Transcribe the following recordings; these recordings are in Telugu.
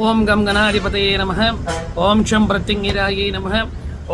ఓం గం గణాధిపతయే నమ. ఓం శం ప్రత్యంగిరాయే నమ.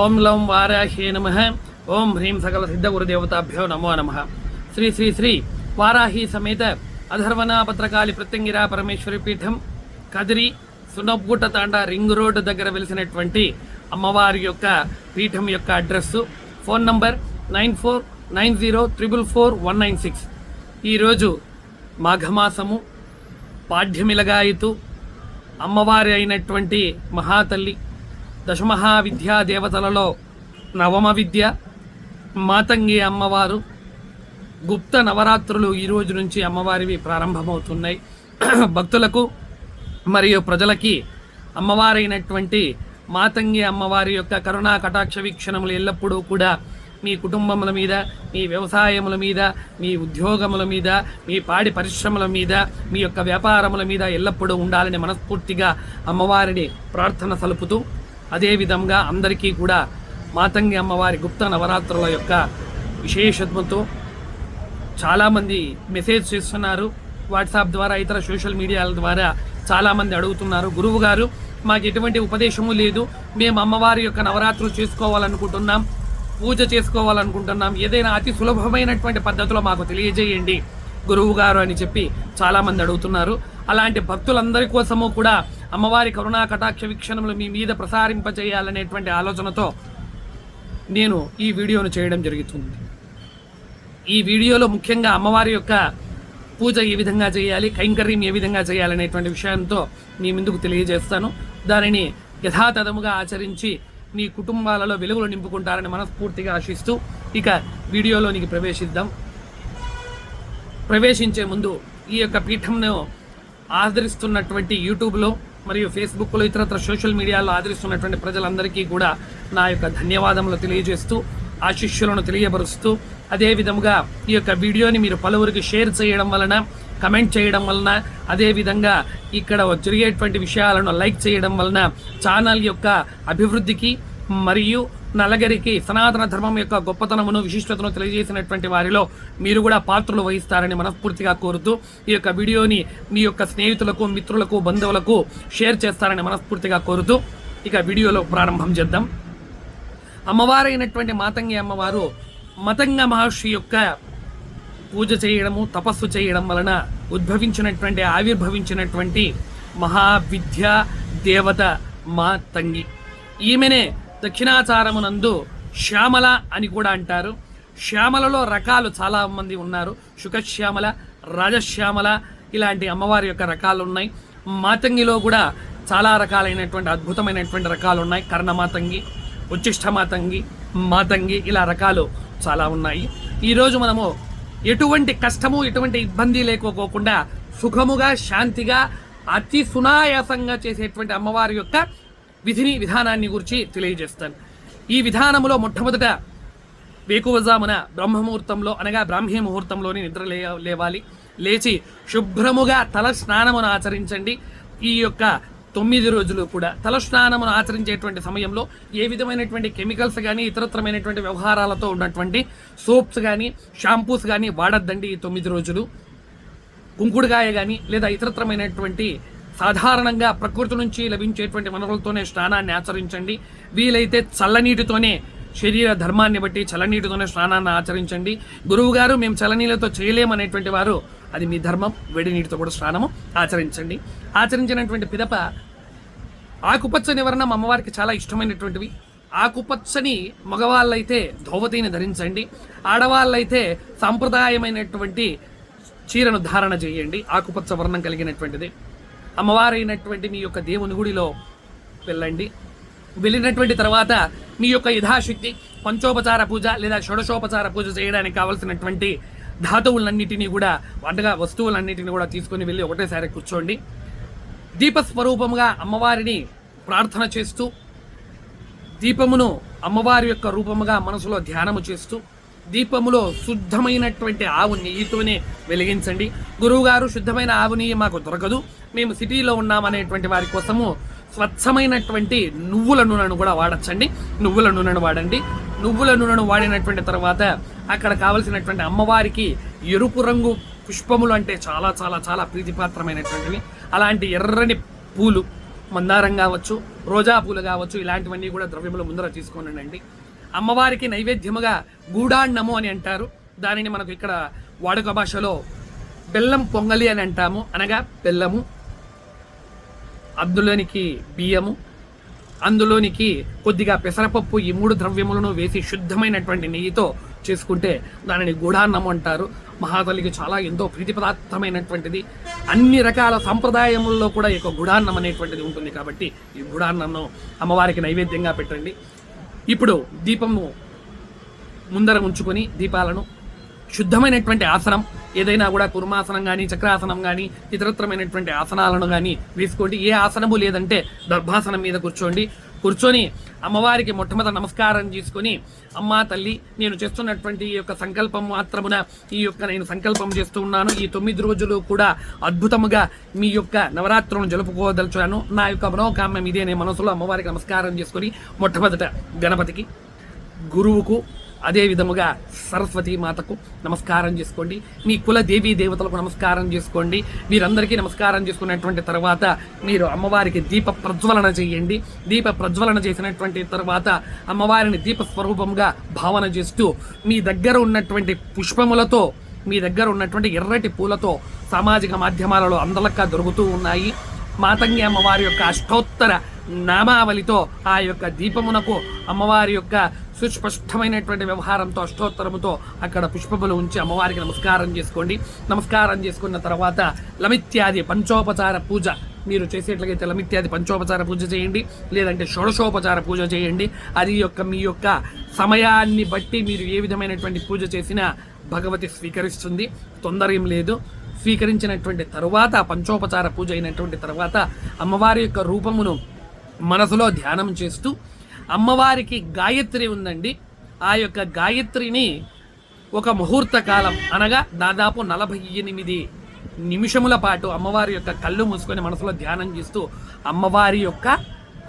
ఓం లం వారాహ్యే నమ. ఓం హ్రీం సకల సిద్ధ గురుదేవతాభ్యో నమో నమ. శ్రీ శ్రీ శ్రీ వారాహి సమేత అధర్వనా పత్రకాళి ప్రత్యంగిరా పరమేశ్వరి పీఠం కదిరి సునపుగుట్ట తాండా రింగ్ రోడ్డు దగ్గర వెలిసినటువంటి అమ్మవారి యొక్క పీఠం యొక్క address. Phone number nine four nine zero triple four one nine six. ఈరోజు మాఘమాసము. పాఠ్యమిలగాయితూ అమ్మవారి అయినటువంటి మహాతల్లి దశమహావిద్యా దేవతలలో నవమ విద్య మాతంగి అమ్మవారు గుప్త నవరాత్రులు ఈ రోజు నుంచి అమ్మవారివి ప్రారంభమవుతున్నాయి. భక్తులకు మరియు ప్రజలకి అమ్మవారైనటువంటి మాతంగి అమ్మవారి యొక్క కరుణా కటాక్ష వీక్షణములు ఎల్లప్పుడూ కూడా మీ కుటుంబముల మీద మీ వ్యవసాయముల మీద మీ ఉద్యోగముల మీద మీ పాడి పరిశ్రమల మీద మీ యొక్క వ్యాపారముల మీద ఎల్లప్పుడూ ఉండాలని మనస్ఫూర్తిగా అమ్మవారిని ప్రార్థన సలుపుతూ అదేవిధంగా అందరికీ కూడా మాతంగి అమ్మవారి గుప్త నవరాత్రుల యొక్క విశేషత్వంతో చాలామంది మెసేజ్ చేస్తున్నారు. వాట్సాప్ ద్వారా ఇతర సోషల్ మీడియాల ద్వారా చాలామంది అడుగుతున్నారు. గురువు గారు మాకు ఎటువంటి ఉపదేశము లేదు. మేము అమ్మవారి యొక్క నవరాత్రులు చేసుకోవాలనుకుంటున్నాం. పూజ చేసుకోవాలనుకుంటున్నాం. ఏదైనా అతి సులభమైనటువంటి పద్ధతిలో మాకు తెలియజేయండి. గురువు గారు అని చెప్పి చాలామంది అడుగుతున్నారు. అలాంటి భక్తులందరి కోసము కూడా అమ్మవారి కరుణా కటాక్ష వీక్షణములు మీ మీద ప్రసారింపచేయాలనేటువంటి ఆలోచనతో నేను ఈ వీడియోను చేయడం జరుగుతుంది. ఈ వీడియోలో ముఖ్యంగా అమ్మవారి యొక్క పూజ ఏ విధంగా చేయాలి కైంకర్యం ఏ విధంగా చేయాలనేటువంటి విషయంతో మీ ముందుకు తెలియజేస్తాను. దానిని యథాతథముగా ఆచరించి మీ కుటుంబాలలో వెలుగులు నింపుకుంటారని మనస్ఫూర్తిగా ఆశిస్తూ ఇక వీడియోలోనికి ప్రవేశిద్దాం. ప్రవేశించే ముందు ఈ యొక్క పీఠంను ఆదరిస్తున్నటువంటి యూట్యూబ్లో మరియు ఫేస్బుక్లో ఇతరత్ర సోషల్ మీడియాలో ఆదరిస్తున్నటువంటి ప్రజలందరికీ కూడా నా యొక్క ధన్యవాదములు తెలియజేస్తూ ఆశిష్యులను తెలియపరుస్తూ అదేవిధముగా ఈ యొక్క వీడియోని మీరు పలువురికి షేర్ చేయడం వలన కమెంట్ చేయడం వలన అదేవిధంగా ఇక్కడ జరిగేటువంటి విషయాలను లైక్ చేయడం వలన ఛానల్ యొక్క అభివృద్ధికి మరియు నలగరికి సనాతన ధర్మం యొక్క గొప్పతనమును విశిష్టతను తెలియజేసినటువంటి వారిలో మీరు కూడా పాత్రలు వహిస్తారని మనస్ఫూర్తిగా కోరుతూ ఈ యొక్క వీడియోని మీ యొక్క స్నేహితులకు మిత్రులకు బంధువులకు షేర్ చేస్తారని మనస్ఫూర్తిగా కోరుతూ ఇక వీడియోలో ప్రారంభం చేద్దాం. అమ్మవారైనటువంటి మాతంగి అమ్మవారు మతంగ మహర్షి యొక్క పూజ చేయడము తపస్సు చేయడం వలన ఉద్భవించినటువంటి ఆవిర్భవించినటువంటి మహావిద్య దేవత మా తంగి ఈమెనే దక్షిణాచారమునందు శ్యామల అని కూడా అంటారు. శ్యామలలో రకాలు చాలామంది ఉన్నారు. శుకశ్యామల రాజశ్యామల ఇలాంటి అమ్మవారి యొక్క రకాలు ఉన్నాయి మాతంగిలో కూడా చాలా రకాలైనటువంటి అద్భుతమైనటువంటి రకాలు ఉన్నాయి కర్ణమాతంగి ఉచ్చిష్ట మాతంగి మాతంగి ఇలా రకాలు చాలా ఉన్నాయి. ఈరోజు మనము ఎటువంటి కష్టము ఎటువంటి ఇబ్బంది లేకపోకుండా సుఖముగా శాంతిగా అతి సునాయాసంగా చేసేటువంటి అమ్మవారి యొక్క విధిని విధానాన్ని గురించి తెలియజేస్తాను. ఈ విధానములో మొట్టమొదట వేకువజామున బ్రహ్మముహూర్తంలో అనగా బ్రాహ్మీ ముహూర్తంలోని నిద్ర లే లేవాలి. లేచి శుభ్రముగా తల స్నానమును ఆచరించండి. ఈ యొక్క తొమ్మిది రోజులు కూడా తల స్నానమును ఆచరించేటువంటి సమయంలో ఏ విధమైనటువంటి కెమికల్స్ కానీ ఇతరత్రమైనటువంటి వ్యవహారాలతో ఉన్నటువంటి సోప్స్ కానీ షాంపూస్ కానీ వాడద్దండి ఈ తొమ్మిది రోజులు. కుంకుడుగాయ కానీ లేదా ఇతరత్రమైనటువంటి సాధారణంగా ప్రకృతి నుంచి లభించేటువంటి వనరులతోనే స్నానాన్ని ఆచరించండి. వీలైతే చల్లనీటితోనే శరీర ధర్మాన్ని బట్టి చల్లనీటితోనే స్నానాన్ని ఆచరించండి. గురువుగారు మేము చల్లనీళ్ళతో చేయలేమనేటువంటి వారు అది మీ ధర్మం వేడి నీటితో కూడా స్నానము. ఆచరించండి. ఆచరించినటువంటి పిదప ఆకుపచ్చ నివరణం అమ్మవారికి చాలా ఇష్టమైనటువంటివి. ఆకుపచ్చని మగవాళ్ళైతే ధోవతిని ధరించండి. ఆడవాళ్ళైతే సాంప్రదాయమైనటువంటి చీరను ధారణ చేయండి. ఆకుపచ్చ వర్ణం కలిగినటువంటిది. అమ్మవారైనటువంటి మీ యొక్క దేవుని గుడిలో వెళ్ళండి. వెళ్ళినటువంటి తర్వాత మీ యొక్క యథాశక్తి పంచోపచార పూజ లేదా షోడశోపచార పూజ చేయడానికి కావలసినటువంటి ధాతువులన్నిటినీ కూడా అంటగా వస్తువులన్నిటిని కూడా తీసుకొని వెళ్ళి ఒకటేసారి కూర్చోండి. దీపస్వరూపముగా అమ్మవారిని ప్రార్థన చేస్తూ దీపమును అమ్మవారి యొక్క రూపముగా మనసులో ధ్యానము చేస్తూ దీపములో శుద్ధమైనటువంటి ఆవు నెయ్యితోనే వెలిగించండి. గురువుగారు శుద్ధమైన ఆవు నెయ్యి మాకు దొరకదు. మేము సిటీలో ఉన్నామనేటువంటి వారి కోసము స్వచ్ఛమైనటువంటి నువ్వుల నూనెను కూడా వాడచ్చండి. నువ్వుల నూనెను వాడండి. నువ్వుల నూనెను వాడినటువంటి తర్వాత అక్కడ కావలసినటువంటి అమ్మవారికి ఎరుపు రంగు పుష్పములు అంటే చాలా చాలా చాలా ప్రీతిపాత్రమైనటువంటివి. అలాంటి ఎర్రని పూలు మందారం కావచ్చు రోజా పూలు కావచ్చు ఇలాంటివన్నీ కూడా ద్రవ్యములు ముందర తీసుకోనండి. అమ్మవారికి నైవేద్యముగా గూడాన్నము అని అంటారు. దానిని మనకు ఇక్కడ వాడుక భాషలో బెల్లం పొంగలి అని అంటాము. అనగా బెల్లము అద్దులనికి బియ్యము అందులోనికి కొద్దిగా పెసరపప్పు ఈ మూడు ద్రవ్యములను వేసి శుద్ధమైనటువంటి నెయ్యితో చేసుకుంటే దానిని గూఢాన్నం అంటారు. మహాతల్లికి చాలా ఎంతో ప్రీతిపదార్థమైనటువంటిది. అన్ని రకాల సంప్రదాయముల్లో కూడా ఈ యొక్క గుడాన్నం అనేటువంటిది ఉంటుంది కాబట్టి ఈ గుడాన్నంను అమ్మవారికి నైవేద్యంగా పెట్టండి. ఇప్పుడు దీపము ముందర ఉంచుకొని దీపాలను శుద్ధమైనటువంటి ఆసనం ఏదైనా కూడా కుర్మాసనం కానీ చక్రాసనం కానీ ఇతరత్రమైనటువంటి ఆసనాలను కానీ వేసుకోండి ఏ ఆసనము లేదంటే దర్భాసనం మీద కూర్చోండి. కూర్చొని అమ్మవారికి మొట్టమొదటి నమస్కారం చేసుకొని అమ్మా తల్లి నేను చేస్తున్నటువంటి ఈ యొక్క సంకల్పం మాత్రమున ఈ యొక్క నేను సంకల్పం చేస్తూ ఉన్నాను. ఈ తొమ్మిది రోజులు కూడా అద్భుతముగా మీ యొక్క నవరాత్రులను జలుపుకోదలుచున్నాను నా యొక్క మనోకామ్యం ఇదే నేను మనసులో అమ్మవారికి నమస్కారం చేసుకొని మొట్టమొదట గణపతికి గురువుకు అదే విధముగా సరస్వతి మాతకు నమస్కారం చేసుకోండి. మీ కుల దేవీ దేవతలకు నమస్కారం చేసుకోండి. వీరందరికీ నమస్కారం చేసుకున్నటువంటి తర్వాత మీరు అమ్మవారికి దీప ప్రజ్వలన చేయండి. దీప ప్రజ్వలన చేసినటువంటి తర్వాత అమ్మవారిని దీప స్వరూపంగా భావన చేస్తూ మీ దగ్గర ఉన్నటువంటి పుష్పములతో మీ దగ్గర ఉన్నటువంటి ఎర్రటి పూలతో సామాజిక మాధ్యమాలలో అందలక్క దొరుకుతూ ఉన్నాయి. మాతంగి అమ్మవారి యొక్క అష్టోత్తర నామావళితో ఆ యొక్క దీపమునకు అమ్మవారి యొక్క సుస్పష్టమైనటువంటి వ్యవహారంతో అష్టోత్తరముతో అక్కడ పుష్పములు ఉంచి అమ్మవారికి నమస్కారం చేసుకోండి. నమస్కారం చేసుకున్న తర్వాత లమిత్యాది పంచోపచార పూజ. మీరు చేసేట్లయితే లమిత్యాది పంచోపచార పూజ చేయండి. లేదంటే షోడశోపచార పూజ చేయండి. అది యొక్క మీ యొక్క సమయాన్ని బట్టి మీరు ఏ విధమైనటువంటి పూజ చేసినా భగవతి స్వీకరిస్తుంది. తొందర ఏం లేదు. స్వీకరించినటువంటి తరువాత పంచోపచార పూజ అయినటువంటి తర్వాత అమ్మవారి యొక్క రూపమును మనసులో ధ్యానం చేస్తూ అమ్మవారికి గాయత్రి ఉందండి. ఆ యొక్క గాయత్రిని ఒక ముహూర్త కాలం అనగా దాదాపు నలభై ఎనిమిది నిమిషముల పాటు అమ్మవారి యొక్క కళ్ళు మూసుకొని మనసులో ధ్యానం చేస్తూ అమ్మవారి యొక్క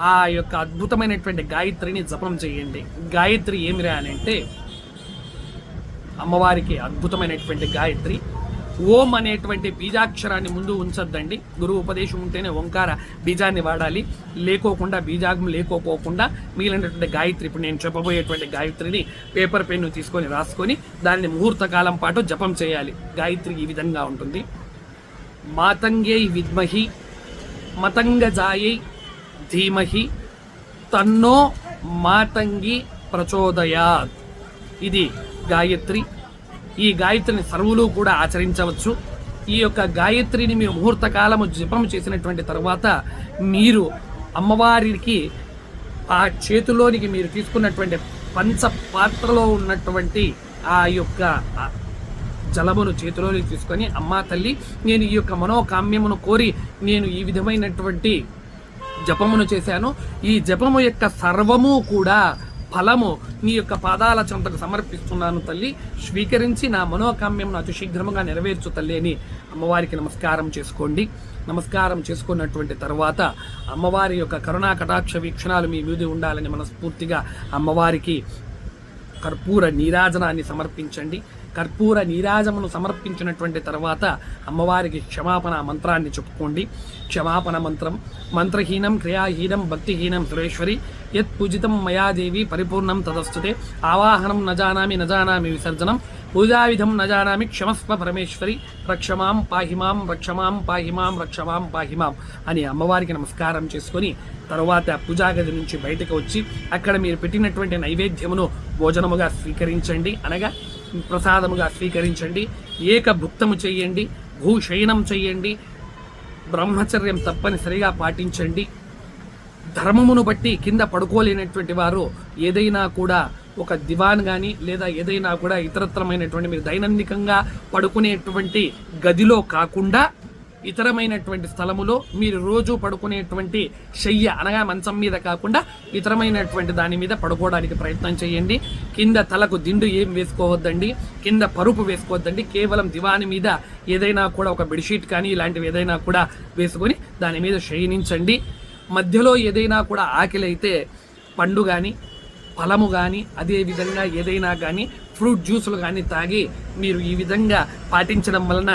ఆ యొక్క అద్భుతమైనటువంటి గాయత్రిని జపం చేయండి. గాయత్రి ఏమిరా అని అంటే అమ్మవారికి అద్భుతమైనటువంటి గాయత్రి ఓం అనేటువంటి బీజాక్షరాన్ని ముందు ఉంచొద్దండి. గురువు ఉపదేశం ఉంటేనే ఓంకార బీజాన్ని వాడాలి. లేకోకుండా బీజాగం లేకోకోకుండా మిగిలినటువంటి గాయత్రి ఇప్పుడు నేను చెప్పబోయేటువంటి గాయత్రిని పేపర్ పెన్ను తీసుకొని రాసుకొని దాన్ని ముహూర్తకాలం పాటు జపం చేయాలి. గాయత్రి ఈ విధంగా ఉంటుంది. మాతంగే విద్మహి మతంగజాయై ధీమహి తన్నో మాతంగి ప్రచోదయాత్. ఇది గాయత్రి ఈ గాయత్రిని సర్వులు కూడా ఆచరించవచ్చు. ఈ యొక్క గాయత్రిని మీరు ముహూర్త కాలము జపం చేసినటువంటి తర్వాత మీరు అమ్మవారికి ఆ చేతిలోనికి మీరు తీసుకున్నటువంటి పంచ పాత్రలో ఉన్నటువంటి ఆ యొక్క జలమును చేతిలోనికి తీసుకొని అమ్మా తల్లి నేను ఈ యొక్క మనోకామ్యమును కోరి నేను ఈ విధమైనటువంటి జపమును చేశాను. ఈ జపము యొక్క సర్వము కూడా ఫలము నీ యొక్క పాదాల చెంతకు సమర్పిస్తున్నాను తల్లి. స్వీకరించి నా మనోకామ్యంను అతి శీఘ్రముగా నెరవేర్చు తల్లి అని అమ్మవారికి నమస్కారం చేసుకోండి. నమస్కారం చేసుకున్నటువంటి తర్వాత అమ్మవారి యొక్క కరుణా కటాక్ష వీక్షణాలు మీ మీద ఉండాలని మనస్ఫూర్తిగా అమ్మవారికి కర్పూర నీరాజనాన్ని సమర్పించండి. కర్పూర నీరాజమును సమర్పించినటువంటి తర్వాత అమ్మవారికి క్షమాపణ మంత్రాన్ని చెప్పుకోండి. క్షమాపణ మంత్రం. మంత్రహీనం క్రియాహీనం భక్తిహీనం సురేశ్వరి. యత్ పూజితం మయాదేవి పరిపూర్ణం తదస్తుతే. ఆవాహనం నజానామి నజానామి న జానామి విసర్జనం. పూజావిధం నజానామి క్షమస్వ పరమేశ్వరి. రక్షమాం పాహిమాం రక్షమాం పాహిమాం రక్షమాం పాహిమాం అని అమ్మవారికి నమస్కారం చేసుకొని తరువాత పూజాగది నుంచి బయటకు వచ్చి అక్కడ మీరు పెట్టినటువంటి నైవేద్యమును భోజనముగా స్వీకరించండి. అనగా ప్రసాదముగా స్వీకరించండి. ఏకభుక్తము చేయండి. భూశయనం చేయండి. బ్రహ్మచర్యం తప్పనిసరిగా పాటించండి. ధర్మమును బట్టి కింద పడుకోలేనటువంటి వారు ఏదైనా కూడా ఒక దివాన్ కానీ లేదా ఏదైనా కూడా ఇతరత్రమైనటువంటి మీరు దైనందికంగా పడుకునేటువంటి గదిలో కాకుండా ఇతరమైనటువంటి స్థలములో మీరు రోజు పడుకునేటువంటి శయ్య అనగా మంచం మీద కాకుండా ఇతరమైనటువంటి దాని మీద పడుకోవడానికి ప్రయత్నం చేయండి. కింద తలకు దిండు ఏం వేసుకోవద్దండి. కింద పరుపు వేసుకోవద్దండి. కేవలం దివాని మీద ఏదైనా కూడా ఒక బెడ్షీట్ కానీ ఇలాంటివి ఏదైనా కూడా వేసుకొని దాని మీద శయనించండి. మధ్యలో ఏదైనా కూడా ఆకలి అయితే పండు కానీ ఫలము కానీ అదే విధంగా ఏదైనా కానీ ఫ్రూట్ జ్యూసులు కానీ తాగి మీరు ఈ విధంగా పాటించడం వలన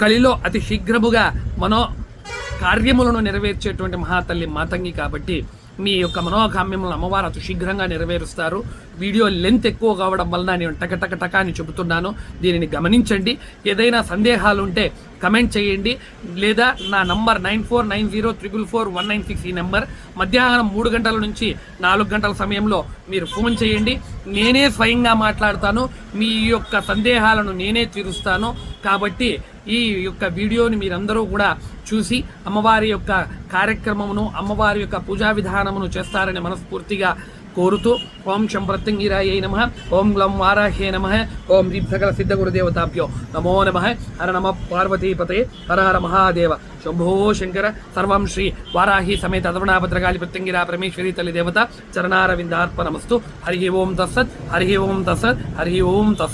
కలిలో అతి శీఘ్రముగా మనో కార్యములను నెరవేర్చేటువంటి మహాతల్లి మాతంగి కాబట్టి మీ యొక్క మనోకామ్యములను అమ్మవారు అతి శీఘ్రంగా నెరవేరుస్తారు. వీడియో లెంత్ ఎక్కువ కావడం వలన నేను టక టక టక అని చెబుతున్నాను. దీనిని గమనించండి. ఏదైనా సందేహాలు ఉంటే కమెంట్ చేయండి. లేదా నా number nine four nine zero triple four one nine six ఈ నెంబర్. మధ్యాహ్నం మూడు గంటల నుంచి నాలుగు గంటల సమయంలో మీరు ఫోన్ చేయండి. నేనే స్వయంగా మాట్లాడతాను. మీ యొక్క సందేహాలను నేనే తీరుస్తాను. కాబట్టి ఈ యొక్క వీడియోని మీరందరూ కూడా చూసి అమ్మవారి యొక్క కార్యక్రమమును అమ్మవారి యొక్క పూజా విధానమును చేస్తారని మనస్ఫూర్తిగా కోరుతూ ఓం శంప్రత్యంగిరాయ నమ ఓం గ్లం వారాహ్యే నమ ఓం శ్రీ సకల సిద్ధ గురుదేవతాభ్యో నమో నమ. హర నమ పార్వతీపతే హర హర మహాదేవ. శంభో శంకర సర్వం శ్రీ వారాహి సమేత అదవనాభద్రగాళి ప్రత్యంగిరా పరమేశ్వరి తల్లి దేవత చరణారవిందార్పణమస్తు. హరి ఓం తస్సత్ హరి ఓం తస్సత్ హరి ఓం తస్సత్